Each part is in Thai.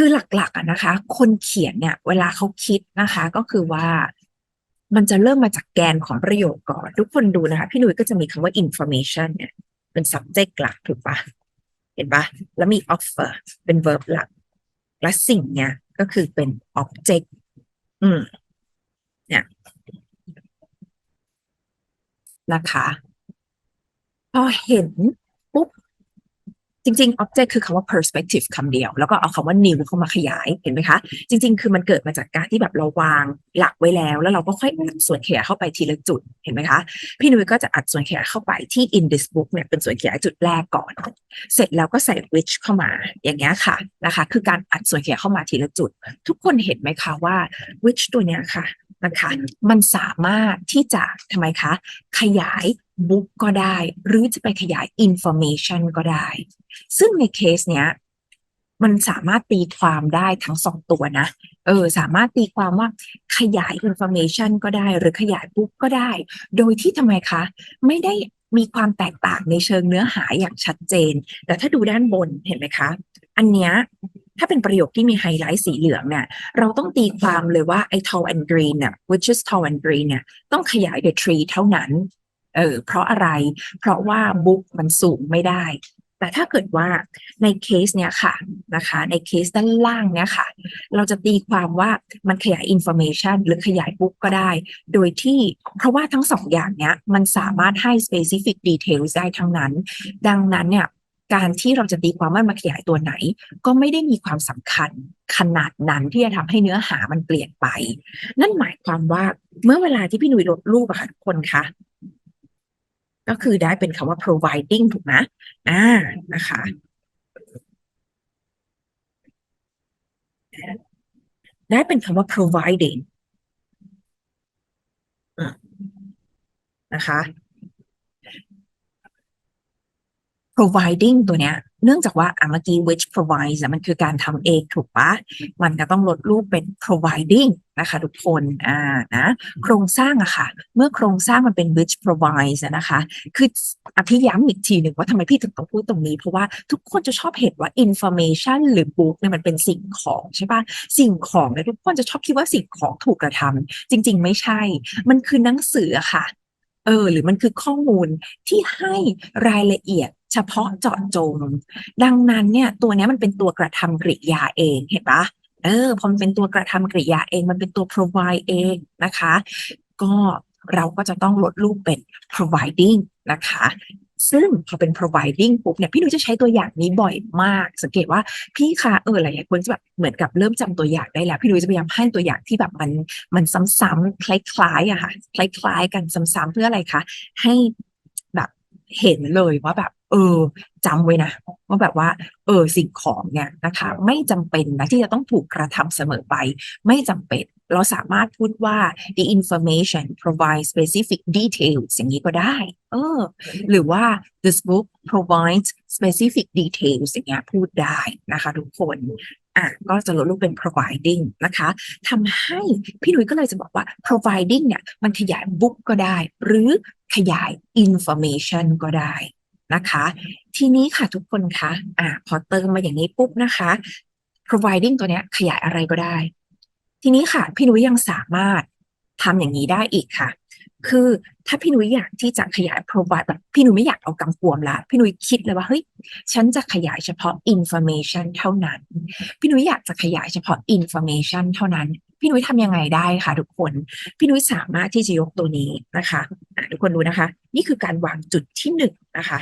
คือหลักๆอะนะคะ คนเขียนเนี่ย เวลาเขาคิดนะคะ ก็คือว่ามันจะเริ่มมาจากแกนของประโยคก่อน ทุกคนดูนะคะ พี่หนุ่ยก็จะมีคำว่า information เนี่ยเป็น subject หลักถูกปะเห็นปะแล้วมี offer เป็น verb หลัก และสิ่งเนี่ยก็คือเป็น object อืมเนี่ยนะคะ พอเห็นปุ๊บ จริงๆ object คือคำว่า perspective คำเดียว แล้วก็เอาคำว่า new เข้ามาขยาย เห็นไหมคะ จริง ๆ คือมันเกิดมาจากการที่แบบเราวางหลักไว้แล้ว แล้วเราก็ค่อยอัดส่วนขยายเข้าไปทีละจุด เห็นไหมคะ พี่นุ้ยก็จะอัดส่วนขยายเข้าไปที่ in this book เนี่ยเป็นส่วนขยายจุดแรกก่อน เสร็จแล้วก็ใส่ which เข้ามา อย่างเงี้ยค่ะ นะคะ คือการอัดส่วนขยายเข้ามาทีละจุด ทุกคนเห็นไหมคะว่า which ตัวเนี้ยค่ะนะคะ มันสามารถที่จะทำไมคะ ขยาย book ก็ได้ หรือจะไปขยาย information ก็ได้ ซึ่งในเคสเนี้ย มันสามารถตีความได้ทั้งสองตัวนะ เออ สามารถตีความว่าขยาย information ก็ได้ หรือขยาย book ก็ได้ โดยที่ทำไมคะ ไม่ได้มีความแตกต่างในเชิงเนื้อหาอย่างชัดเจน แต่ถ้าดูด้านบนเห็นไหมคะ อันเนี้ยถ้าเป็นประโยคที่มีไฮไลท์สีเหลืองเนี่ย เราต้องตีความเลยว่าไอ้ tall and green เนี่ย which is tall and green เนี่ย ต้องขยาย the tree เท่านั้น เออเพราะอะไร เพราะว่า book มันสูงไม่ได้ แต่ถ้าเกิดว่าในเคสเนี้ยค่ะนะคะ ในเคสด้านล่างเนี้ยค่ะ เราจะตีความว่ามันขยาย information หรือขยาย book ก็ได้ โดยที่เพราะว่าทั้งสองอย่างเนี้ยมันสามารถให้ specific details ได้ทั้งนั้น ดังนั้นเนี่ยการที่เราจะตีความว่ามันขยายตัวไหน ก็ไม่ได้มีความสำคัญขนาดนั้นที่จะทำให้เนื้อหามันเปลี่ยนไป นั่นหมายความว่าเมื่อเวลาที่พี่หนุ่ยลดรูปอะค่ะทุกคนคะ ก็คือได้เป็นคำว่า providing ถูกไหมอ่านะคะได้เป็นคำว่า providing อืมนะคะ providing ตัวเนี้ย เนื่องจากว่าอะเมื่อกี้ which provides มันคือการทำเองถูกปะมันก็ต้องลดรูปเป็น providing นะคะ ทุกคนอ่านะโครงสร้างอะค่ะ เมื่อโครงสร้างมันเป็น which provides นะคะ คืออภิย้ำอีกทีหนึ่งว่าทำไมพี่ถึงต้องพูดตรงนี้ เพราะว่าทุกคนจะชอบเห็นว่า information หรือ book เนี่ยมันเป็นสิ่งของใช่ปะสิ่งของเนี่ยทุกคนจะชอบคิดว่าสิ่งของถูกกระทำจริง ๆ ไม่ใช่ มันคือหนังสืออะค่ะเออหรือมันคือข้อมูลที่ให้รายละเอียด เฉพาะเจาะจง ดังนั้นเนี่ยตัวนี้มันเป็นตัวกระทำกริยาเองเห็นปะเออพอมันเป็นตัวกระทำกริยาเอง มันเป็นตัว provide เองนะคะ ก็เราก็จะต้องลดรูปเป็น providing นะคะ ซึ่งพอเป็น providing ปุ๊บเนี่ยพี่นุ้ยจะใช้ตัวอย่างนี้บ่อยมาก สังเกตว่าพี่คะเออหลายๆคนจะแบบเหมือนกับเริ่มจำตัวอย่างได้แล้ว พี่นุ้ยจะพยายามให้ตัวอย่างที่แบบมันมันซ้ำๆคล้ายๆอะค่ะคล้ายๆกันซ้ำๆเพื่ออะไรคะให้แบบเห็นเลยว่าแบบ เออจำไว้นะว่าแบบว่า เออสิ่งของเนี่ยนะคะ ไม่จำเป็นนะที่จะต้องถูกกระทำเสมอไป ไม่จำเป็น เราสามารถพูดว่า the information provide specific details อย่างนี้ก็ได้ เออ หรือว่า this book provides specific details อย่างเงี้ยพูดได้นะคะทุกคนอะก็จะลดรูปเป็น providing นะคะทำให้พี่หนุ่ยก็เลยจะบอกว่า providing เนี่ยมันขยาย book ก็ได้ หรือขยาย information ก็ได้ นะคะ ทีนี้ค่ะทุกคนคะอะพอเติมมาอย่างนี้ปุ๊บนะคะ providing ตัวเนี้ยขยายอะไรก็ได้ ทีนี้ค่ะ พี่นุ้ยยังสามารถทำอย่างนี้ได้อีกค่ะ คือถ้าพี่นุ้ยอยากที่จะขยาย provide แบบพี่นุ้ยไม่อยากเอากำกวมละพี่นุ้ยคิดเลยว่าเฮ้ยฉันจะขยายเฉพาะ information เท่านั้น พี่นุ้ยอยากจะขยายเฉพาะ information เท่านั้น พี่นุ้ยทำยังไงได้คะทุกคน พี่นุ้ยสามารถที่จะยกตัวนี้นะคะะทุกคนดูนะคะ นี่คือการวางจุดที่หนึ่งนะคะ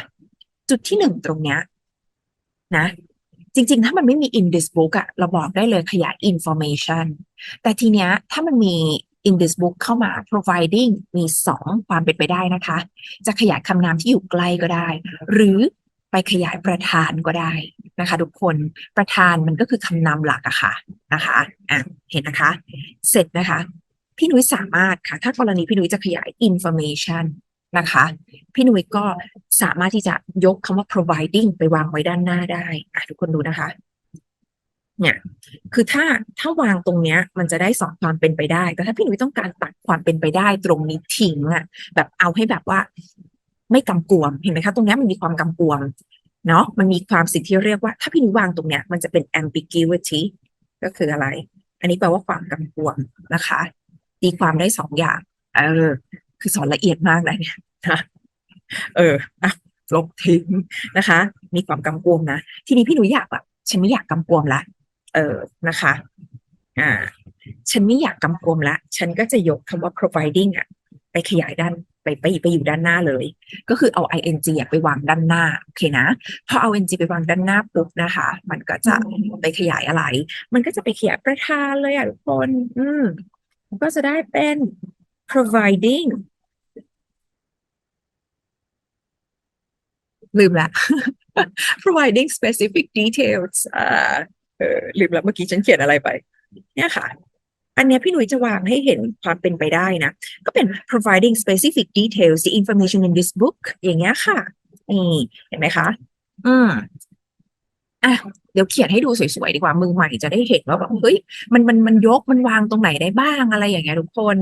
จุดที่หนึ่งตรงเนี้ยนะ จริง ๆ ถ้ามันไม่มี in this book อะเราบอกได้เลยขยาย information แต่ทีเนี้ยถ้ามันมี in this book เข้ามา providing มีสองความเป็นไปได้นะคะ จะขยายคำนามที่อยู่ใกล้ก็ได้ หรือไปขยายประธานก็ได้นะคะ ทุกคนประธานมันก็คือคำนามหลักอะค่ะนะคะอะเห็นนะคะ เสร็จนะคะ พี่นุ้ยสามารถค่ะ ถ้ากรณีพี่นุ้ยจะขยาย information นะคะ พี่นุ้ยก็สามารถที่จะยกคำว่า providing ไปวางไว้ด้านหน้าได้ทุกคนดูนะคะ เนี่ย คือถ้าถ้าวางตรงเนี้ย มันจะได้สองความเป็นไปได้ แต่ถ้าพี่หนุ่ยต้องการตัดความเป็นไปได้ตรงนี้ทิ้งอะแบบเอาให้แบบว่า ไม่กำกวม เห็นไหมคะ ตรงเนี้ยมันมีความกำกวมเนาะมันมีความสิ่งที่เรียกว่า ถ้าพี่หนุ่ยวางตรงเนี้ย มันจะเป็น ambiguity ก็คืออะไร อันนี้แปลว่าความกำกวมนะคะตีความได้สองอย่าง เออ คือสอนละเอียดมากเลยเนี่ย นะเอออะลบทิ้งนะคะ มีความกำกวมนะ ทีนี้พี่หนูอยากแบบฉันไม่อยากกำกวมละ เออนะคะ อ่า ฉันไม่อยากกำกวมละ ฉันก็จะยกคำว่า providing อะไปขยายด้านไปไปไปอยู่ด้านหน้าเลย ก็คือเอา ing ไปวางด้านหน้าโอเคนะพอเอา ing ไปวางด้านหน้าปุ๊บนะคะ มันก็จะไปขยายอะไร มันก็จะไปขยายประธานเลยอะทุกคน อืมก็จะได้เป็น providing ลืมละ providing specific details อ่าเออลืมล้วเมื่อกี้ฉันเขียนอะไรไป เนี่ยค่ะ อันเนี้ยพี่หนุ่ยจะวางให้เห็นความเป็นไปได้นะ ก็เป็น providing specific details the information in this book อย่างเงี้ยค่ะนี่เห็นไหมคะ อืมอะเดี๋ยวเขียนให้ดูสวยๆดีกว่ามือใหม่จะได้เห็นว่าแบบเฮ้ยมันมันมันยกมันวางตรงไหนได้บ้างอะไรอย่างเงี้ยทุกคน